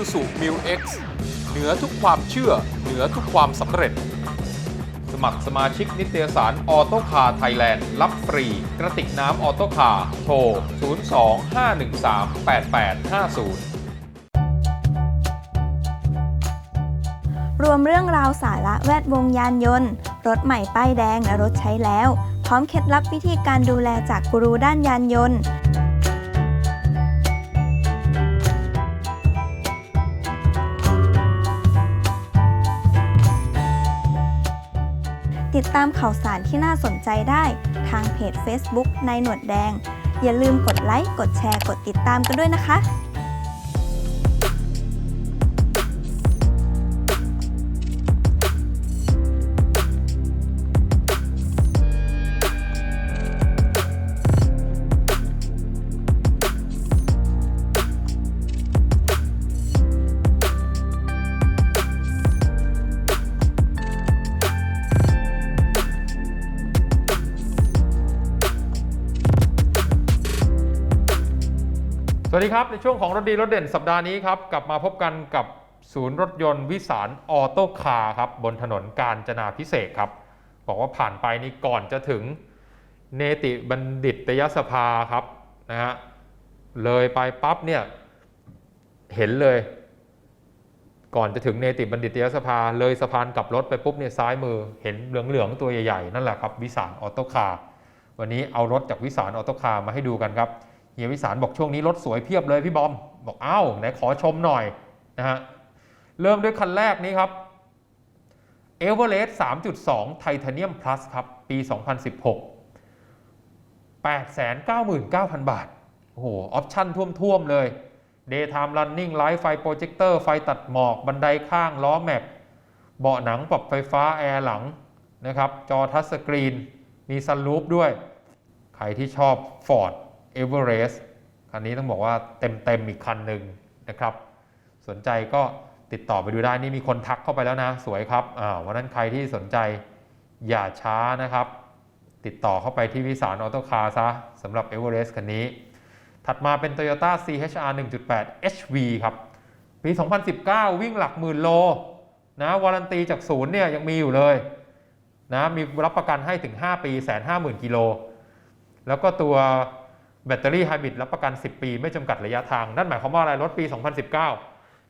Isuzu Mu X เหนือทุกความเชื่อ เหนือทุกความสำเร็จ สมัครสมาชิกนิตยสารออโตคาไทยแลนด์รับฟรี กระติกน้ำออโตคาโทร 02-513-8850รวมเรื่องราวสาระแวดวงยานยนต์ รถใหม่ป้ายแดงและรถใช้แล้ว พร้อมเคล็ดลับวิธีการดูแลจากกูรูด้านยานยนต์ ติดตามข่าวสารที่น่าสนใจได้ทางเพจ Facebook ในหนวดแดง อย่าลืมกดไลค์ กดแชร์ กดติดตามกันด้วยนะคะ วัสดีครับ ในช่วงของรถดีรถเด่นสัปดาห์นี้ครับ กลับมาพบกันกับศูนย์รถยนต์วิสารออโต้คาร์ครับ บนถนนกาญจนาพิเศษครับ บอกว่าผ่านไปนี่ก่อนจะถึงเนติบัณฑิตยสภาครับนะฮะเลยไปปั๊บเนี่ยเห็นเลย ก่อนจะถึงเนติบัณฑิตยสภา เลยสะพานกลับรถไปปุ๊บเนี่ยซ้ายมือเห็นเหลืองๆตัวใหญ่ๆนั่นแหละครับวิสารออโต้คาร์วันนี้เอารถจากวิสารออโต้คาร์มาให้ดูกันครับ ฮียวิสารบอกช่วงนี้รถสวยเพียบเลยพี่บอม บอกอ้าวไหนขอชมหน่อยนะฮะเริ่มด้วยคันแรกนี้ครับ e v e r e s t 3.2 Titanium Plus ครับ ปี 2016 899,000 บาท โอ้โห ออปชั่นท่วม ๆ เลย Daytime Running Light ไฟโปรเจคเตอร์ ไฟตัดหมอก บันไดข้าง ล้อแม็ก เบาะหนังปรับไฟฟ้า แอร์หลัง นะครับ จอทัชสกรีน มีซันรูฟด้วย ใครที่ชอบ Ford Everest คันนี้ต้องบอกว่าเต็มๆอีกคันหนึ่งนะครับ สนใจก็ติดต่อไปดูได้นี่มีคนทักเข้าไปแล้วนะ สวยครับอ่าวันนั้นใครที่สนใจอย่าช้านะครับ ติดต่อเข้าไปที่วิสารออโตคาร์ซะสำหรับ Everest คันนี้ ถัดมาเป็น Toyota CHR 1.8 HV ครับ ปี 2019 วิ่งหลักหมื่นโลนะวารันตีจากศูนย์เนี่ยยังมีอยู่เลยนะมีรับประกันให้ถึง 5 ปี 150,000 กิโล แล้วก็ตัว แบตเตอรี่ไฮบริดรับประกัน 10 ปี ไม่จำกัดระยะทาง นั่นหมายความว่าอะไรรถปี 2019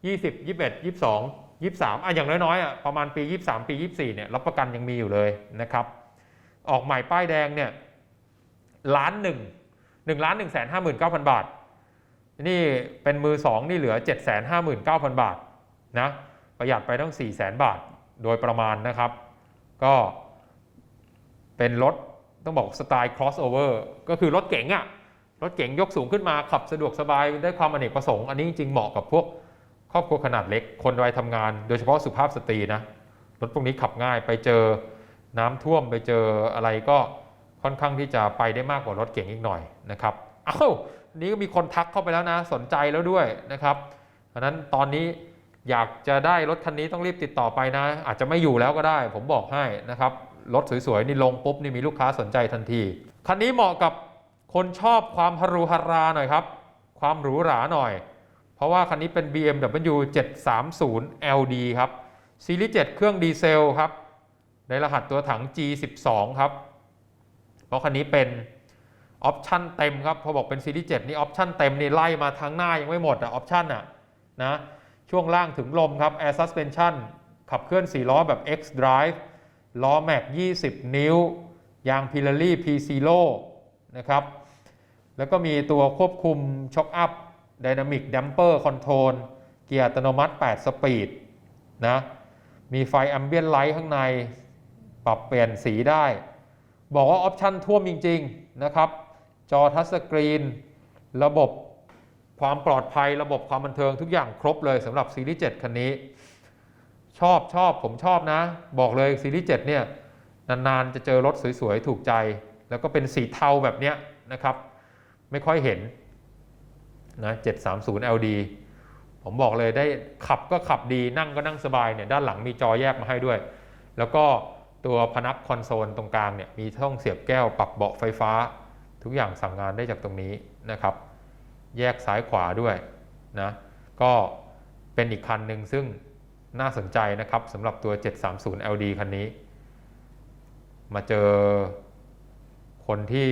20 21 22 23อะอย่างน้อยๆอะประมาณปี 23 ปี 24เนี่ยรับประกันยังมีอยู่เลยนะครับ ออกใหม่ป้ายแดงเนี่ยล้านหนึ่งหนึ่งล้านหนึ่งแสนห้าหมื่นเก้าพันบาท นี่เป็นมือสองนี่เหลือเจ็ดแสนห้าหมื่นเก้าพันบาทนะประหยัดไปตั้งสี่แสนบาทโดยประมาณนะครับ ก็เป็นรถต้องบอกสไตล์ crossover ก็คือรถเก๋งอะ รถเก๋งยกสูงขึ้นมาขับสะดวกสบายได้ความอเนกประสงค์อันนี้จริงๆเหมาะกับพวกครอบครัวขนาดเล็ก คนวัยทำงาน โดยเฉพาะสุภาพสตรีนะรถพวกนี้ขับง่ายไปเจอน้ำท่วมไปเจออะไรก็ค่อนข้างที่จะไปได้มากกว่ารถเก๋งอีกหน่อยนะครับอ้าวนี้ก็มีคนทักเข้าไปแล้วนะ สนใจแล้วด้วยนะครับเพราะนั้นตอนนี้อยากจะได้รถคันนี้ต้องรีบติดต่อไปนะ อาจจะไม่อยู่แล้วก็ได้ ผมบอกให้นะครับรถสวยๆนี่ลงปุ๊บนี่มีลูกค้าสนใจทันที คันนี้เหมาะกับ คนชอบความฮารุฮาราหน่อยครับ ความหรูหราหน่อย เพราะว่าคันนี้เป็น BMW 730 LD ครับซีรีส์7เครื่องดีเซลครับ ในรหัสตัวถัง G12 ครับ เพราะคันนี้เป็นออปชั่นเต็มครับ พอบอกเป็นซีรีส์7นี่ออปชั่นเต็มนี่ไล่มาทางหน้ายังไม่หมดอะออปชั่นอะนะช่วงล่างถึงลมครับ Air Suspension ขับเคลื่อน 4 ล้อแบบ X Drive ล้อแม็ก 20 นิ้ว ยาง Pirelli P Zero นะครับ แล้วก็มีตัวควบคุมช็อคอัพ Dynamic Damper Control เกียร์อัตโนมัติ 8 สปีดนะมีไฟ Ambient Light ข้างในปรับเปลี่ยนสีได้ บอกว่าออปชั่นท่วมจริง ๆ นะครับ จอทัชสกรีน ระบบความปลอดภัยระบบความบันเทิงทุกอย่างครบเลยสำหรับซีรีส์7คันนี้ ชอบชอบผมชอบนะ บอกเลยซีรีส์7เนี่ยนาน ๆ จะเจอรถสวย ๆ ถูกใจ แล้วก็เป็นสีเทาแบบเนี้ยนะครับ ไม่ค่อยเห็นนะ730 LD ผมบอกเลยได้ขับก็ขับดีนั่งก็นั่งสบายเนี่ยด้านหลังมีจอแยกมาให้ด้วย แล้วก็ตัวพนักคอนโซลตรงกลางเนี่ยมีช่องเสียบแก้วปรับเบาะไฟฟ้า ทุกอย่างสั่งงานได้จากตรงนี้นะครับ แยกซ้ายขวาด้วยนะก็เป็นอีกคันหนึ่งซึ่งน่าสนใจนะครับสำหรับตัว 730 LD คันนี้ มาเจอคนที่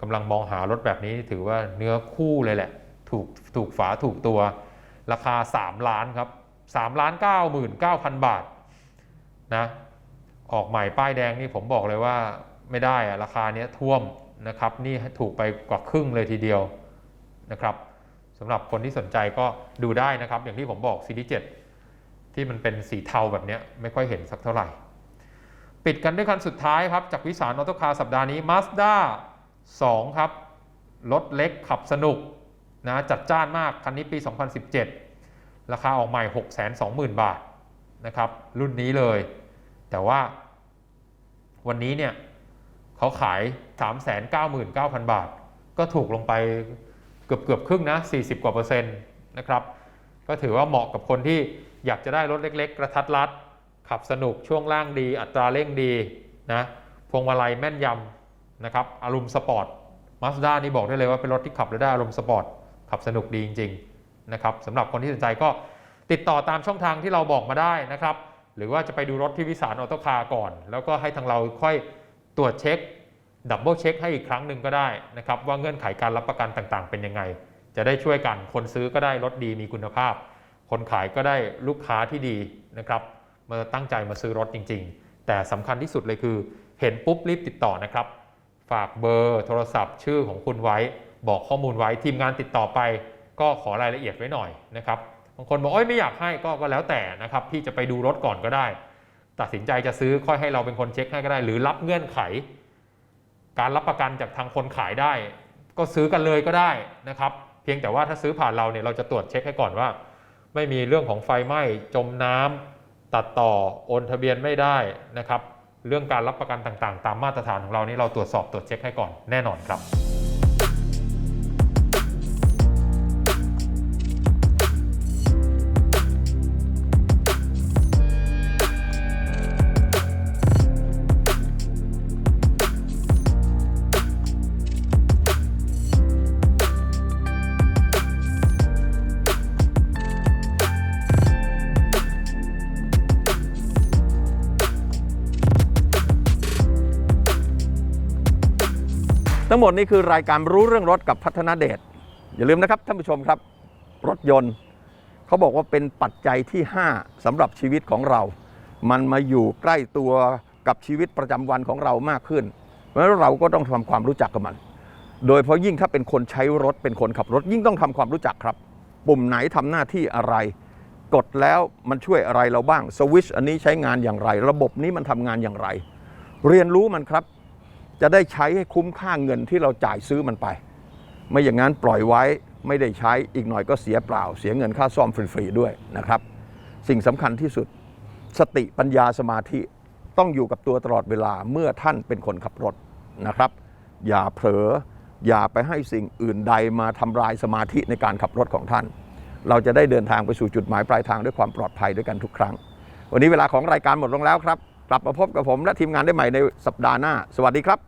กำลังมองหารถแบบนี้ถือว่าเนื้อคู่เลยแหละ ถูกถูกฝาถูกตัว ราคา 3 ล้านครับ3ล้าน99,000 บาทนะออกใหม่ป้ายแดงนี่ผมบอกเลยว่าไม่ได้อะราคาเนี้ยท่วมนะครับ นี่ถูกไปกว่าครึ่งเลยทีเดียวนะครับสำหรับคนที่สนใจก็ดูได้นะครับ อย่างที่ผมบอกซีรีส์7ที่มันเป็นสีเทาแบบนี้ไม่ค่อยเห็นสักเท่าไหร่ ปิดกันด้วยคันสุดท้ายครับ จากวิสารออโตคาร์สัปดาห์นี้ Mazda 2 ครับรถเล็กขับสนุกนะจัดจ้านมาก คันนี้ปี 2017 ราคาออกใหม่ 620,000 บาทนะครับ รุ่นนี้เลย แต่ว่าวันนี้เนี่ยเขาขาย 399,000 บาท ก็ถูกลงไปเกือบเกือบครึ่งนะ 40 กว่าเปอร์เซ็นต์นะครับ ก็ถือว่าเหมาะกับคนที่อยากจะได้รถเล็ก ๆ กระทัดรัด ขับสนุกช่วงล่างดี อัตราเร่งดีนะพวงมาลัยแม่นยำ นะครับอารมณ์สปอร์ตมาสด้านี่บอกได้เลยว่าเป็นรถที่ขับแล้วได้อารมณ์สปอร์ตขับสนุกดีจริงๆนะครับสำหรับคนที่สนใจก็ติดต่อตามช่องทางที่เราบอกมาได้นะครับ หรือว่าจะไปดูรถที่วิสารออโตคาร์ก่อน แล้วก็ให้ทางเราค่อยตรวจเช็คดับเบิลเช็คให้อีกครั้งหนึ่งก็ได้นะครับว่าเงื่อนไขการรับประกันต่างๆ เป็นยังไง จะได้ช่วยกันคนซื้อก็ได้รถดีมีคุณภาพ คนขายก็ได้ลูกค้าที่ดีนะครับมาตั้งใจมาซื้อรถจริง ๆ แต่สำคัญที่สุดเลยคือ เห็นปุ๊บรีบติดต่อนะครับ ฝากเบอร์โทรศัพท์ ชื่อของคุณไว้ บอกข้อมูลไว้ทีมงานติดต่อไป ก็ขอรายละเอียดไว้หน่อยนะครับบางคนบอกโอ้ยไม่อยากให้ก็ก็แล้วแต่นะครับพี่จะไปดูรถก่อนก็ได้ ตัดสินใจจะซื้อค่อยให้เราเป็นคนเช็คให้ก็ได้ หรือรับเงื่อนไข การรับประกันจากทางคนขายได้ ก็ซื้อกันเลยก็ได้นะครับ เพียงแต่ว่าถ้าซื้อผ่านเราเนี่ยเราจะตรวจเช็คให้ก่อนว่า ไม่มีเรื่องของไฟไหม้จมน้ำตัดต่อโอนทะเบียนไม่ได้นะครับ เรื่องการรับประกันต่างๆ ตามมาตรฐานของเรานี่เราตรวจสอบตรวจเช็คให้ก่อนแน่นอนครับ ทั้งหมดนี้คือรายการรู้เรื่องรถกับพัฒนาเดชอย่าลืมนะครับท่านผู้ชมครับ รถยนต์เขาบอกว่าเป็นปัจจัยที่ 5สำหรับชีวิตของเรา มันมาอยู่ใกล้ตัวกับชีวิตประจำวันของเรามากขึ้น เพราะฉะนั้นเราก็ต้องทำความรู้จักกับมัน โดยเพราะยิ่งถ้าเป็นคนใช้รถเป็นคนขับรถยิ่งต้องทำความรู้จักครับ ปุ่มไหนทำหน้าที่อะไร กดแล้วมันช่วยอะไรเราบ้างสวิชอันนี้ใช้งานอย่างไร ระบบนี้มันทำงานอย่างไร เรียนรู้มันครับ จะได้ใช้ให้คุ้มค่าเงินที่เราจ่ายซื้อมันไป ไม่อย่างนั้นปล่อยไว้ไม่ได้ใช้อีกหน่อยก็เสียเปล่า เสียเงินค่าซ่อมฟรีๆด้วยนะครับ สิ่งสำคัญที่สุดสติปัญญาสมาธิต้องอยู่กับตัวตลอดเวลาเมื่อท่านเป็นคนขับรถนะครับ อย่าเผลออย่าไปให้สิ่งอื่นใดมาทำลายสมาธิในการขับรถของท่าน เราจะได้เดินทางไปสู่จุดหมายปลายทางด้วยความปลอดภัยด้วยกันทุกครั้ง วันนี้เวลาของรายการหมดลงแล้วครับ กลับมาพบกับผมและทีมงานได้ใหม่ในสัปดาห์หน้า สวัสดีครับ